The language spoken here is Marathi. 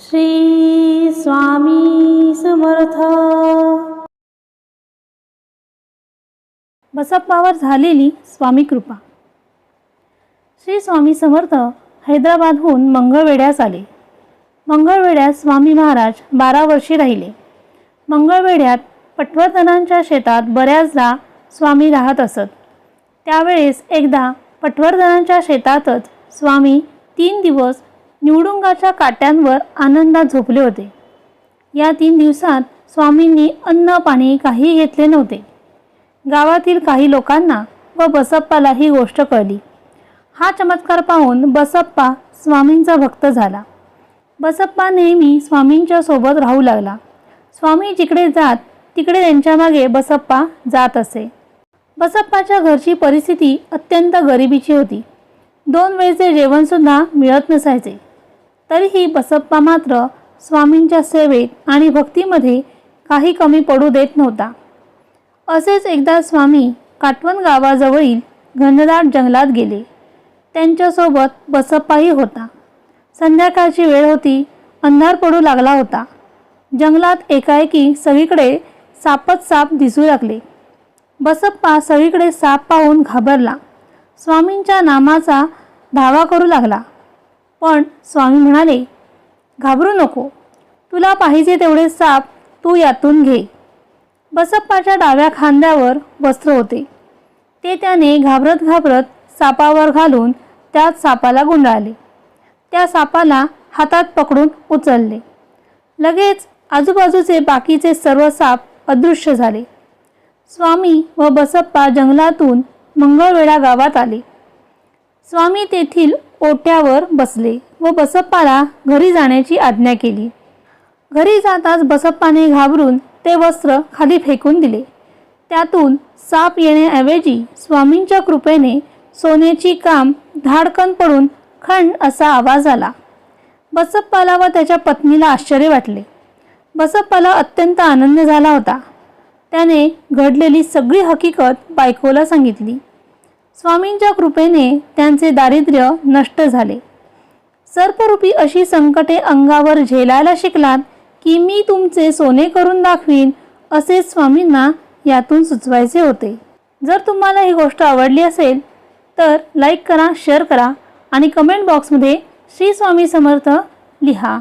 श्री स्वामी समर्थ. बसप्पावर झालेली स्वामी कृपा. श्री स्वामी समर्थ हैदराबादहून मंगळवेड्यास आले. मंगळवेड्यात स्वामी महाराज बारा वर्षे राहिले. मंगळवेड्यात पटवर्धनांच्या शेतात बऱ्याचदा स्वामी राहत असत. त्यावेळेस एकदा पटवर्धनांच्या शेतातच स्वामी तीन दिवस निवडुंगाच्या काट्यांवर आनंदात झोपले होते. या तीन दिवसात स्वामींनी अन्न पाणी काही घेतले नव्हते. गावातील काही लोकांना व बसप्पाला ही गोष्ट कळली. हा चमत्कार पाहून बसप्पा स्वामींचा भक्त झाला. बसप्पा नेहमी स्वामींच्या सोबत राहू लागला. स्वामी जिकडे जात तिकडे त्यांच्या मागे बसप्पा जात असे. बसप्पाच्या घरची परिस्थिती अत्यंत गरिबीची होती. दोन वेळचे जेवणसुद्धा मिळत नसायचे. तरीही बसप्पा मात्र स्वामींच्या सेवेत आणि भक्तीमध्ये काही कमी पडू देत नव्हता. असेच एकदा स्वामी काटवण गावाजवळील घनदाट जंगलात गेले. त्यांच्यासोबत बसप्पाही होता. संध्याकाळची वेळ होती अंधार पडू लागला होता. जंगलात एकाएकी सगळीकडे सापच साप दिसू लागले. बसप्पा सगळीकडे साप पाहून घाबरला. स्वामींच्या नामाचा धावा करू लागला. पण स्वामी म्हणाले घाबरू नको. तुला पाहिजे तेवढे साप तू यातून घे. बसप्पाच्या डाव्या खांद्यावर वस्त्र होते. ते त्याने घाबरत घाबरत सापावर घालून त्यात सापाला गुंडाळले. त्या सापाला हातात पकडून उचलले. लगेच आजूबाजूचे बाकीचे सर्व साप अदृश्य झाले. स्वामी व बसप्पा जंगलातून मंगळवेढा गावात आले. स्वामी तेथील ओट्यावर बसले व बसप्पाला घरी जाण्याची आज्ञा केली. घरी जाताच बसप्पाने घाबरून ते वस्त्र खाली फेकून दिले. त्यातून साप येण्याऐवजी स्वामींच्या कृपेने सोन्याची काम धाडकन पडून खंड असा आवाज आला. बसप्पाला व त्याच्या पत्नीला आश्चर्य वाटले. बसप्पाला अत्यंत आनंद झाला होता. त्याने घडलेली सगळी हकीकत बायकोला सांगितली. स्वामींच्या कृपेने त्यांचे दारिद्र्य नष्ट झाले. सर्परूपी अशी संकटे अंगावर झेलायला शिकलात की मी तुमचे सोने करून दाखवीन असे स्वामींना यातून सुचवायचे होते. जर तुम्हाला ही गोष्ट आवडली असेल तर लाईक करा शेअर करा आणि कमेंट बॉक्समध्ये श्री स्वामी समर्थ लिहा.